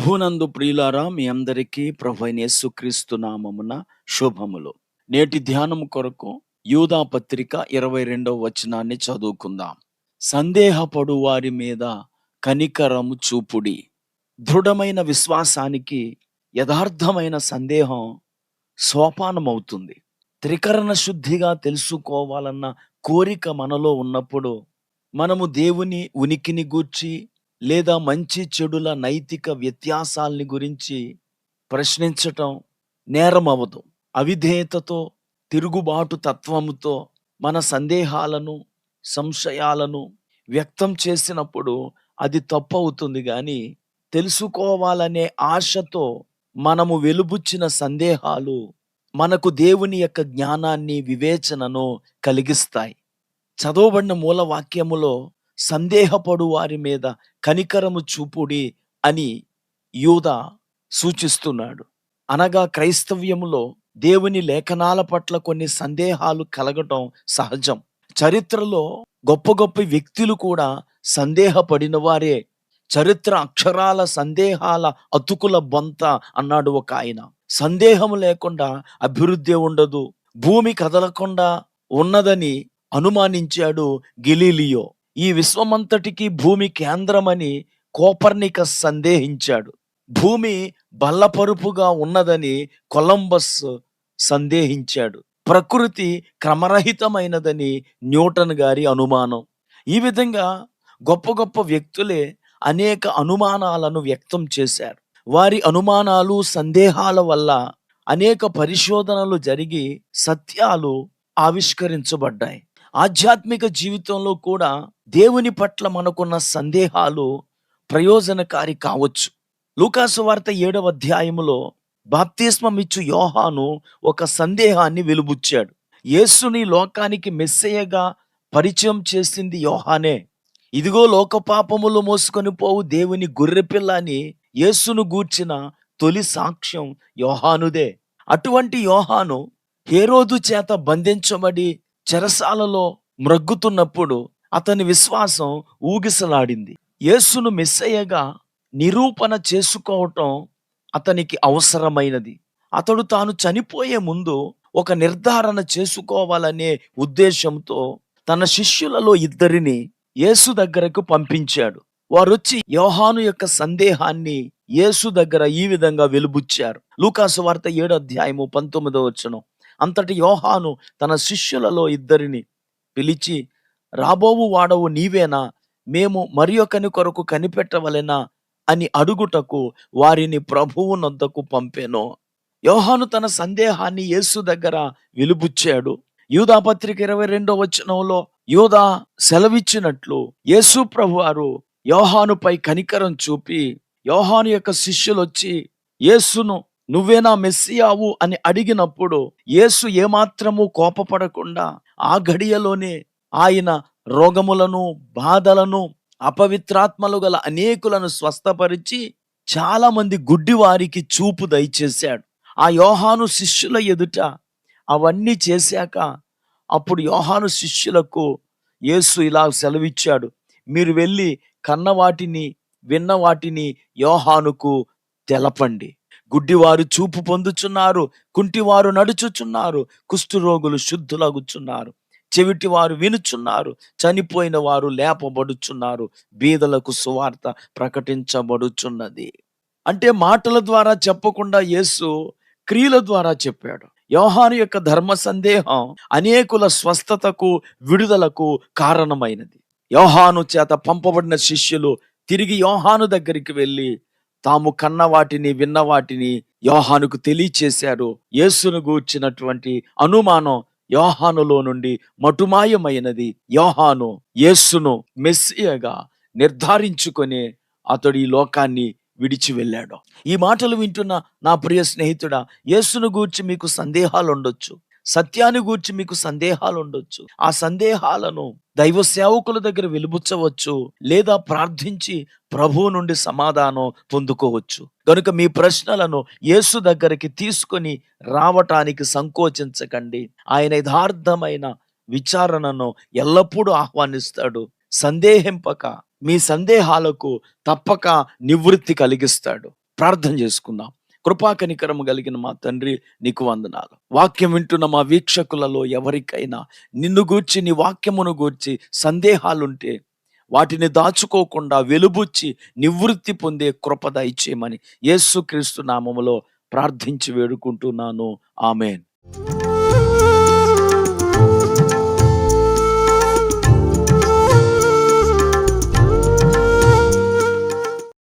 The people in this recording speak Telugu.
ప్రభునందు ప్రియులారా మీ అందరికీ ప్రభు యేసుక్రీస్తు నామమున శుభములు. నేటి ధ్యానం కొరకు యూదా పత్రిక ఇరవై రెండవ వచనాన్ని చదువుకుందాం. సందేహపడు వారి మీద కనికరము చూపుడి. దృఢమైన విశ్వాసానికి యథార్థమైన సందేహం సోపానమవుతుంది. త్రికరణ శుద్ధిగా తెలుసుకోవాలన్న కోరిక మనలో ఉన్నప్పుడు మనము దేవుని ఉనికిని గూర్చి లేదా మంచి చెడుల నైతిక వ్యత్యాసాల్ని గురించి ప్రశ్నించటం నేరం అవ్వదు అవిధేయతతో తిరుగుబాటు తత్వముతో మన సందేహాలను సంశయాలను వ్యక్తం చేసినప్పుడు అది తప్పు అవుతుంది కానీ తెలుసుకోవాలనే ఆశతో మనము వెలుబుచ్చిన సందేహాలు మనకు దేవుని యొక్క జ్ఞానాన్ని వివేచనను కలిగిస్తాయి. చదవబడిన మూల వాక్యములో సందేహపడు వారి మీద కనికరము చూపుడి అని యూద సూచిస్తున్నాడు. అనగా క్రైస్తవ్యములో దేవుని లేఖనాల పట్ల కొన్ని సందేహాలు కలగటం సహజం. చరిత్రలో గొప్ప గొప్ప వ్యక్తులు కూడా సందేహపడిన వారే. చరిత్ర అక్షరాల సందేహాల అతుకుల బొంత అన్నాడు ఒక ఆయన. సందేహం లేకుండా అభివృద్ధి ఉండదు. భూమి కదలకుండా ఉన్నదని అనుమానించాడు గిలీలియో. ఈ విశ్వమంతటికి భూమి కేంద్రమని కోపర్నికస్ సందేహించాడు. భూమి బల్లపరుపుగా ఉన్నదని కొలంబస్ సందేహించాడు. ప్రకృతి క్రమరహితమైనదని న్యూటన్ గారి అనుమానం. ఈ విధంగా గొప్ప గొప్ప వ్యక్తులే అనేక అనుమానాలను వ్యక్తం చేశారు. వారి అనుమానాలు సందేహాల వల్ల అనేక పరిశోధనలు జరిగి సత్యాలు ఆవిష్కరించబడ్డాయి. ఆధ్యాత్మిక జీవితంలో కూడా దేవుని పట్ల మనకున్న సందేహాలు ప్రయోజనకారి కావచ్చు. లూకాసు వార్త ఏడవ అధ్యాయములో బాప్తిస్మమిచ్చు యోహాను ఒక సందేహాన్ని వెలుబుచ్చాడు. యేసుని లోకానికి మెస్సయ్యగా పరిచయం చేసింది యోహానే. ఇదిగో లోక పాపములు మోసుకొని పోవు దేవుని గొర్రెపిల్ల అని యేసును గూర్చిన తొలి సాక్ష్యం యోహానుదే. అటువంటి యోహాను హేరోదు చేత బంధించబడి చెరసాలలో మ్రగ్గుతున్నప్పుడు అతని విశ్వాసం ఊగిసలాడింది. యేసును మెస్సయ్యగా నిరూపణ చేసుకోవటం అతనికి అవసరమైనది. అతడు తాను చనిపోయే ముందు ఒక నిర్ధారణ చేసుకోవాలనే ఉద్దేశంతో తన శిష్యులలో ఇద్దరిని యేసు దగ్గరకు పంపించాడు. వారొచ్చి యోహాను యొక్క సందేహాన్ని యేసు దగ్గర ఈ విధంగా వెలుబుచ్చారు. లూకాసు వార్త ఏడో అధ్యాయము పంతొమ్మిదో వచ్చను అంతటి యోహాను తన శిష్యులలో ఇద్దరిని పిలిచి రాబోవు వాడవు నీవేనా? మేము మరి ఒకని కొరకు కనిపెట్టవలెనా? అని అడుగుటకు వారిని ప్రభువు నొద్దకు పంపెను. యోహాను తన సందేహాన్ని యేసు దగ్గర విలుబుచ్చాడు. యూధాపత్రిక ఇరవై రెండో వచనంలో యూదా సెలవిచ్చినట్లు యేసు ప్రభు వారు యోహానుపై కనికరం చూపి యోహాను యొక్క శిష్యులు వచ్చి యేసును నువ్వేనా మెస్సియావు అని అడిగినప్పుడు యేసు ఏమాత్రము కోపపడకుండా ఆ గడియలోనే ఆయన రోగములను బాధలను అపవిత్రాత్మలు గల అనేకులను స్వస్థపరిచి చాలా మంది గుడ్డి వారికి చూపు దయచేశాడు. ఆ యోహాను శిష్యుల ఎదుట అవన్నీ చేశాక అప్పుడు యోహాను శిష్యులకు యేసు ఇలా సెలవిచ్చాడు మీరు వెళ్ళి కన్న వాటిని విన్న వాటిని యోహానుకు తెలపండి. గుడ్డివారు చూపు పొందుచున్నారు కుంటివారు నడుచుచున్నారు కుష్ఠరోగులు శుద్ధులగుచున్నారు. చెవిటి వారు వినుచున్నారు చనిపోయిన వారు లేపబడుచున్నారు బీదలకు సువార్త ప్రకటించబడుచున్నది. అంటే మాటల ద్వారా చెప్పకుండా యేసు క్రియల ద్వారా చెప్పాడు. యోహాను యొక్క ధర్మ సందేహం అనేకుల స్వస్థతకు విడుదలకు కారణమైనది. యోహాను చేత పంపబడిన శిష్యులు తిరిగి యోహాను దగ్గరికి వెళ్ళి తాము కన్న వాటిని విన్న వాటిని యోహానుకు తెలియచేశారు. యేసును గూర్చినటువంటి అనుమానం యోహానులో నుండి మటుమాయమైనది. యోహాను యేసును మెస్సియగా నిర్ధారించుకొని అతడు ఈ లోకాన్ని విడిచి వెళ్ళాడు. ఈ మాటలు వింటున్న నా ప్రియ స్నేహితుడా యేసును గూర్చి మీకు సందేహాలు ఉండొచ్చు సత్యాన్ని గూర్చి మీకు సందేహాలు ఉండొచ్చు ఆ సందేహాలను దైవ సేవకుల దగ్గర వెలుబుచ్చవచ్చు లేదా ప్రార్థించి ప్రభువు నుండి సమాధానం పొందుకోవచ్చు. కనుక మీ ప్రశ్నలను యేసు దగ్గరికి తీసుకొని రావటానికి సంకోచించకండి. ఆయన యథార్థమైన విచారణను ఎల్లప్పుడూ ఆహ్వానిస్తాడు. సందేహింపక మీ సందేహాలకు తప్పక నివృత్తి కలిగిస్తాడు. ప్రార్థన చేసుకుందాం. కృపా కనికరము కలిగిన మా తండ్రి నీకు వందనాలు. వాక్యం వింటున్న మా వీక్షకులలో ఎవరికైనా నిన్ను గూర్చి నీ వాక్యమును గూర్చి సందేహాలుంటే వాటిని దాచుకోకుండా వెలుబుచ్చి నివృత్తి పొందే కృప దయచేయమని యేసుక్రీస్తు నామములో ప్రార్థించి వేడుకుంటున్నాను. ఆమెన్.